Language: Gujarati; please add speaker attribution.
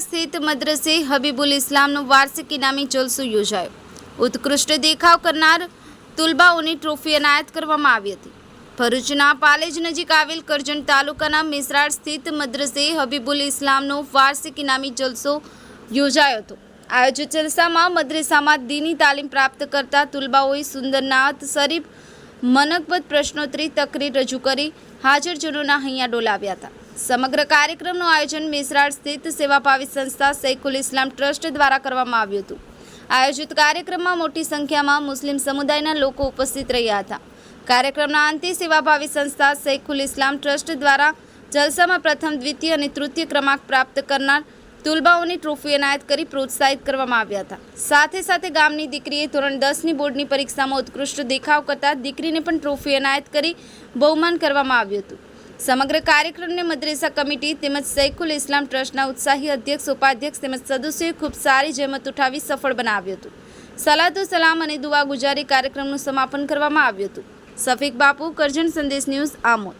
Speaker 1: સ્થિત મદ્રસે હબીબુલ ઇસ્લામનો વાર્ષિક ઇનામી જલસો યોજાયો. ઉત્કૃષ્ટ દેખાવ કરનાર તુલબાઓની ટ્રોફી એનાયત કરવામાં આવી હતી. ભરૂચના પાલેજ નજીક આવેલ કરજણ તાલુકાના મેસરાળ સ્થિત મદ્રસે હબીબુલ ઇસ્લામનો વાર્ષિક ઇનામી જલસો યોજાયો હતો. આયોજિત જલસામાં મદ્રેસામાં દીની તાલીમ પ્રાપ્ત કરતા તુલબાઓએ સુંદરનાથ શરીફ મનકબત પ્રશ્નોત્તરી તકરીર રજૂ કરી, હાજરજનોના હૈયા ડોલાવ્યા હતા. સમગ્ર કાર્યક્રમનું આયોજન મિસરાળ સ્થિત સેવાભાવી સંસ્થા સૈખુલ ઇસ્લામ ટ્રસ્ટ દ્વારા કરવામાં આવ્યું હતું. આયોજિત કાર્યક્રમમાં મોટી સંખ્યામાં મુસ્લિમ સમુદાયના લોકો ઉપસ્થિત રહ્યા હતા. કાર્યક્રમના અંતે સેવાભાવી સંસ્થા સૈખુલ ઇસ્લામ ટ્રસ્ટ દ્વારા જલસામાં પ્રથમ, દ્વિતીય અને તૃતીય ક્રમાંક પ્રાપ્ત કરનાર તુલબાઓની ટ્રોફી એનાયત કરી પ્રોત્સાહિત કરવામાં આવ્યા હતા. સાથે સાથે ગામની દીકરીએ ધોરણ દસની બોર્ડની પરીક્ષામાં ઉત્કૃષ્ટ દેખાવ કરતા દીકરીને પણ ટ્રોફી એનાયત કરી બહુમાન કરવામાં આવ્યું હતું. સમગ્ર કાર્યક્રમને મદ્રેસા કમિટી તેમજ સૈખુલ ઇસ્લામ ટ્રસ્ટના ઉત્સાહી અધ્યક્ષ, ઉપાધ્યક્ષ તેમજ સદસ્યોએ ખૂબ સારી જહેમત ઉઠાવી સફળ બનાવ્યું હતું. સલાતો સલામ અને દુઆ ગુજારી કાર્યક્રમનું સમાપન કરવામાં આવ્યું હતું. સફીક બાપુ, કરજણ સંદેશ ન્યૂઝ આમોદ.